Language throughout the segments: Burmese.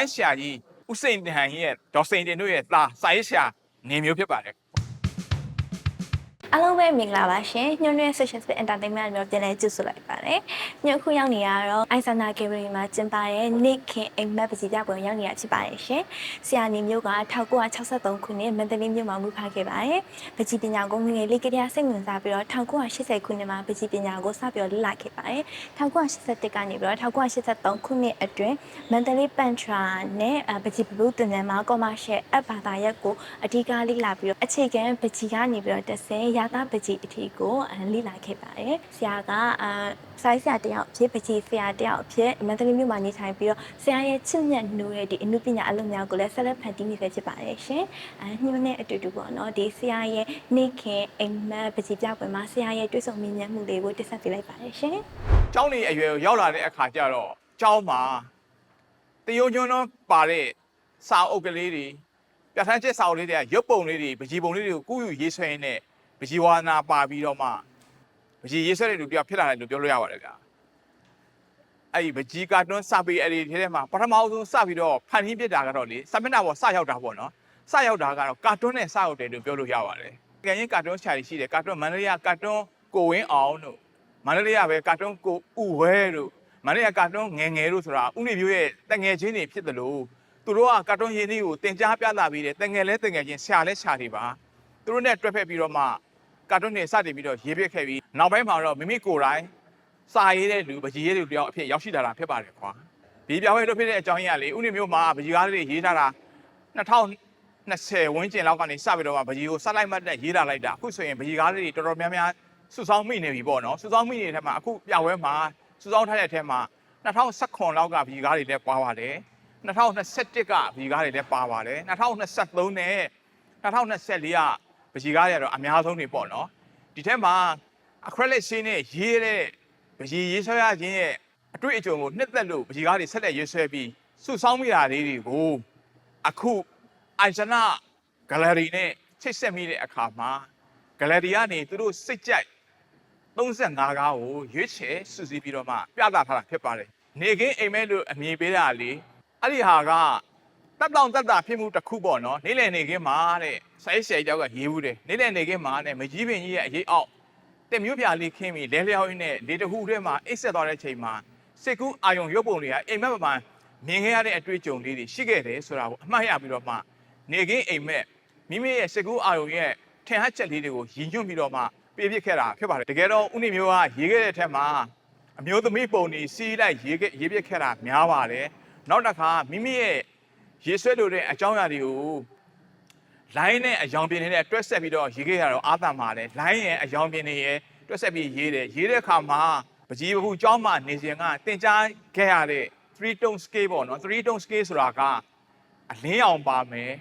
ဆိုင်းဆရာကြီးဦးစိန်တန်ရဲ့ဒေါ်စိန်တင်တို့ရဲ့သားစာရေးဆရာနေမျိုးဖြစ်ပါတယ် အားလုံးပဲမင်္ဂလာပါရှင်ညွှန်းညွှန်း social space entertainment မျိုးပြန်လဲကြည့်ဆိုလိုက်ပါတယ်ညွှန်းအခုရောက်နေရတော့ Aisana Gallery မှာကျင်းပတဲ့နေ့ခင်အိမ်မက်ပစီပြပွဲရောက်နေရဖြစ်ပါတယ်ရှင်ဆရာနေမျိုးက1963ခုနှစ်မန္တလေးမြို့မှာမူဖခဲ့ပါတယ်ပကြီးပညာကိုငယ်ငယ်လေးကတည်းကစိတ်ဝင်စားပြီးတော့1980ခုနှစ်မှာပကြီးပညာကိုစပြီးတော့လေ့လာခဲ့ပါတယ်1981ကနေပြီးတော့1983ခုနှစ်အတွင်းမန္တလေးပန်ထရာနဲ့ပကြီးပလူတင်နန်းမှာ commercial app ဘာသာရပ်ကိုအဓိကလေ့လာပြီးတော့အခြေခံပကြီးကနေပြီးတော့တက်ဆင်းရာသားပကြီးအထီကိုလေ့လာခဲ့ပါတယ်ဆရာကအာစိုင်းဆရာတယောက်အဖြစ်ပကြီးဆရာတယောက်အဖြစ်မန္တလေးမြို့မှာနေထိုင်ပြီးတော့ဆရာရဲ့ချစ်မြတ်နိုးတဲ့ဒီအမှုပညာအလုပ်များကိုလည်းဆက်လက်ဖန်တီးနေပဲဖြစ်ပါတယ်ရှင်။အဲညွှန်းနဲ့အတူတူပေါ့နော်ဒီဆရာရဲ့နေ့ခင်အိမ်မက်ပကြီးပြပွဲမှာဆရာရဲ့တွေ့ဆုံမြင်မြန်မှုလေးကိုတင်ဆက်ပေးလိုက်ပါတယ်ရှင်။ကျောင်းနေအရွယ်ကိုရောက်လာတဲ့အခါကျတော့ကျောင်းမှာတယုံညွန်းတော့ပါတဲ့စာအုပ်ကလေးတွေပြဋ္ဌာန်းချက်စာအုပ်လေးတွေကရုပ်ပုံလေးတွေပကြီးပုံလေးတွေကိုကုယူရေးဆွဲရင်းနဲ့ ပကြီးဝါနာပါပြီးတော့မှပကြီးရေးဆွဲတဲ့လူတယောက်ဖြစ်လာတယ်လို့ပြောလို့ရပါတယ်ဗျာအဲ့ဒီပကြီးကာတွန်းစပေးအဲ့ဒီထဲမှာပထမဆုံးစပြီးတော့ဖန်တီးပြစ်တာကတော့လေစမက်နာပေါ်စရောက်တာပေါ့နော်စရောက်တာကတော့ကာတွန်းနဲ့စရောက်တယ်လို့ပြောလို့ရပါတယ်ကြံရင်ကာတွန်းချာရီရှိတယ်ကာတွန်းမန္တလေးကကာတွန်းကိုဝင်းအောင်တို့မန္တလေးကပဲကာတွန်းကိုဥဝဲတို့မန္တလေးကကာတွန်းငယ်ငယ်တို့ဆိုတာဥနေမျိုးရဲ့တငယ်ချင်းတွေဖြစ်တယ်လို့သူတို့ကကာတွန်းရင်းလေးကိုတင် जा ပြသပြီးတယ်တငယ်လဲတငယ်ချင်းဆရာလဲဆရာတွေပါသူတို့နဲ့တွဲဖက်ပြီးတော့မှ ကာတွန်းတွေစတင်ပြီးတော့ရေးပြခဲ့ပြီးနောက်ပိုင်းမှာတော့မိမိကိုယ်တိုင်စာရေးတဲ့လူပကြီးရေးတဲ့လူတယောက်အဖြစ်ရောက်ရှိလာတာဖြစ်ပါတယ်ကွာဒီပြောင်းလဲတို့ဖြစ်တဲ့အကြောင်းရင်းကလေဥနေမျိုးမှာပကြီးကားလေးတွေရေးထားတာ2020ဝန်းကျင်လောက်ကနေစပြီးတော့မှပကြီးကိုစလိုက်မှတ်တဲ့ရေးလာလိုက်တာအခုဆိုရင်ပကြီးကားလေးတွေတော်တော်များများစုဆောင်းမိနေပြီပေါ့နော်စုဆောင်းမိနေတဲ့ထက်မှာအခုပြပွဲမှာစုဆောင်းထားတဲ့အထက်မှာ2019လောက်ကဗီကားတွေလည်းပါပါတယ်2021ကဗီကားတွေလည်းပါပါတယ်2023နဲ့2024က ဗီကားတွေကတော့အများဆုံးတွေပေါ့နော်ဒီထက်မှာ acrylic ရှင်းနဲ့ရေးတဲ့ဗီရေးဆွဲရခြင်းရဲ့အတွေ့အကြုံကိုနှစ်သက်လို့ဗီကားတွေဆက်လက်ရေးဆွဲပြီးစုဆောင်းမိတာလေးတွေကိုအခုအိုင်ဇနာဂယ်လရီနဲ့ချိတ်ဆက်မိတဲ့အခါမှာဂယ်လရီကနေသူတို့စိတ်ကြိုက်35ကားကိုရွေးချယ်စုစည်းပြီးတော့မှပြသထားတာဖြစ်ပါတယ်။နေကင်းအိမ်မဲလို့အမည်ပေးတာလေအဲ့ဒီဟာက တက်တောင်တက်တာဖြစ်မှုတစ်ခုပေါ့နော်။နေလည်နေကင်းမှာတဲ့ဆိုင်းဆယ်ကြောက်ကရေးဘူးတယ်။နေလည်နေကင်းမှာတဲ့မကြီးပင်ကြီးရဲ့အရေးအောက်တက်မျိုးပြလေးခင်းပြီးလဲလျောင်းရင်းနဲ့လေတခုထဲမှာအိတ်ဆက်သွားတဲ့ချိန်မှာစစ်ကူးအာယုံရုပ်ပုံတွေကအိမ်မက်ပမာမြင်ခဲ့ရတဲ့အတွေ့အကြုံလေးတွေရှိခဲ့တယ်ဆိုတာကိုအမှတ်ရပြီးတော့မှနေကင်းအိမ်မက်မိမိရဲ့စစ်ကူးအာယုံရဲ့ထင်ဟပ်ချက်လေးတွေကိုရည်ညွှန်းပြီးတော့မှပြပြခဲ့တာဖြစ်ပါတယ်တကယ်တော့ဥနိမျိုးကရေးခဲ့တဲ့ထက်မှာအမျိုးသမီးပုံတွေစီးလိုက်ရေးခဲ့ရေးပြခဲ့တာများပါတယ်နောက်တစ်ခါမိမိရဲ့ ရေးဆွဲလို့တဲ့အကြောင်းအရာတွေကို line နဲ့အယောင်ပြင်းနေတဲ့တွက်ဆက်ပြီးတော့ရေးခဲ့ရတော့အာသံပါတယ် line ရဲ့အယောင်ပြင်းနေရဲ့တွက်ဆက်ပြီးရေးတယ်ရေးတဲ့အခါမှာပကြီးပခုเจ้าမှနေစဉ်ကတင် जा ခဲ့ရတဲ့3 tone scale ပေါ့နော်3 tone scale ဆိုတာကအလင်းအောင်ပါမယ်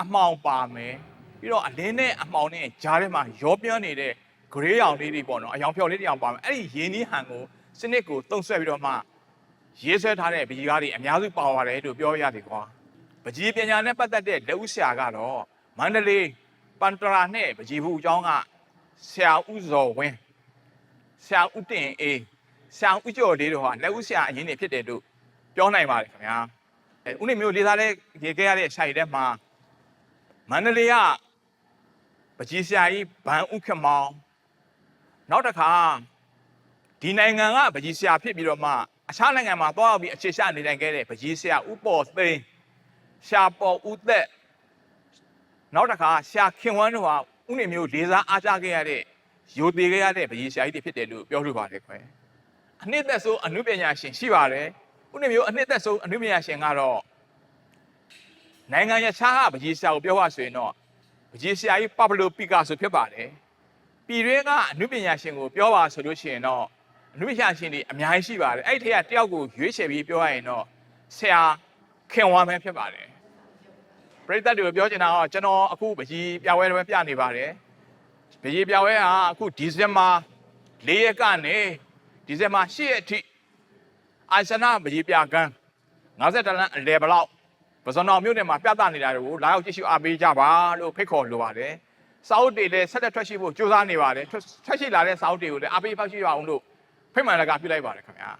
အမှောင်ပါမယ်ပြီးတော့အလင်းနဲ့အမှောင်နဲ့ဂျားထဲမှာရောပြန်းနေတဲ့ gray ရောင်လေးတွေပေါ့နော်အယောင်ဖြော်လေးတွေအောင်ပါမယ်အဲ့ဒီရင်းနှီးဟန်ကိုစနစ်ကိုတုံ့ဆွဲပြီးတော့မှ ရေးဆွဲထားတဲ့ပကြီးကားတွေအများစုပါပါတယ်လို့ပြောရတယ်ကွာပကြီးပညာနဲ့ပတ်သက်တဲ့လက်ဦးဆရာကတော့မန္တလေးပန်တရာနဲ့ပကြီးဘူးအကြောင်းကဆရာဦးဇော်ဝင်းဆရာဦးတင်အေးဆရာဦးကျော်လေးတို့ဟာလက်ဦးဆရာအရင်နေဖြစ်တယ်လို့ပြောနိုင်ပါတယ်ခင်ဗျာအဲဦးနေမျိုးလေးသားလေးရေခဲ့ရတဲ့ဆိုင်ထဲမှာမန္တလေးကပကြီးဆရာကြီးဗန်ဥခမောင်နောက်တစ်ခါဒီနိုင်ငံကပကြီးဆရာဖြစ်ပြီးတော့မှ အခြားနိုင်ငံမှာသွားရောက်ပြီးအခြေချနေထိုင်ခဲ့တဲ့ပကြီးဆရာဦးပေါ်သိန်းရှာပေါ်ဦးသက်နောက်တစ်ခါရှာခင်ဝမ်းတို့ဟာဥနေမျိုးလေးစားအားကြခဲ့ရတဲ့ရိုသေခဲ့ရတဲ့ဗကြီးဆရာကြီးတွေဖြစ်တယ်လို့ပြောလို့ပါတယ်ခွဲအနှစ်သက်ဆုံးအနုပညာရှင်ရှိပါတယ်ဥနေမျိုးအနှစ်သက်ဆုံးအနုပညာရှင်ကတော့နိုင်ငံရခြားကဗကြီးဆရာကိုပြောရဆိုရင်တော့ဗကြီးဆရာကြီးပဘလိုပီကာဆိုဖြစ်ပါတယ်ပြည်တွင်းကအနုပညာရှင်ကိုပြောပါဆိုလို့ရှိရင်တော့ အနုပညာရှင်တွေအများကြီးရှိပါတယ်အဲ့ဒီထက်ကတယောက်ကိုရွေးချယ်ပြီးပြောရရင်တော့ဆရာခင်ဝါမဲဖြစ်ပါတယ်ပရိသတ်တွေကိုပြောချင်တာကကျွန်တော်အခုပကြီးပြပွဲတွေပဲပြနေပါတယ်ပကြီးပြပွဲဟာအခုဒီဇင်ဘာ၄ရက်ကနေဒီဇင်ဘာ၈ရက်အထိအာဆနာပကြီးပြကန်း50တလန်းအလဲဘလောက်ပဇွန်တော်မြို့နယ်မှာပြသနေတာတွေကိုလာရောက်ကြည့်ရှုအားပေးကြပါလို့ဖိတ်ခေါ်လိုပါတယ်စာအုပ်တွေလည်းဆက်လက်ထွက်ရှိဖို့ကြိုးစားနေပါတယ်ထွက်ထွက်ရှိလာတဲ့စာအုပ်တွေကိုလည်းအားပေးဖောက်ရှိရအောင်လို့ ဖိတ်မှန်လကပြုလိုက်ပါတယ်ခင်ဗျာ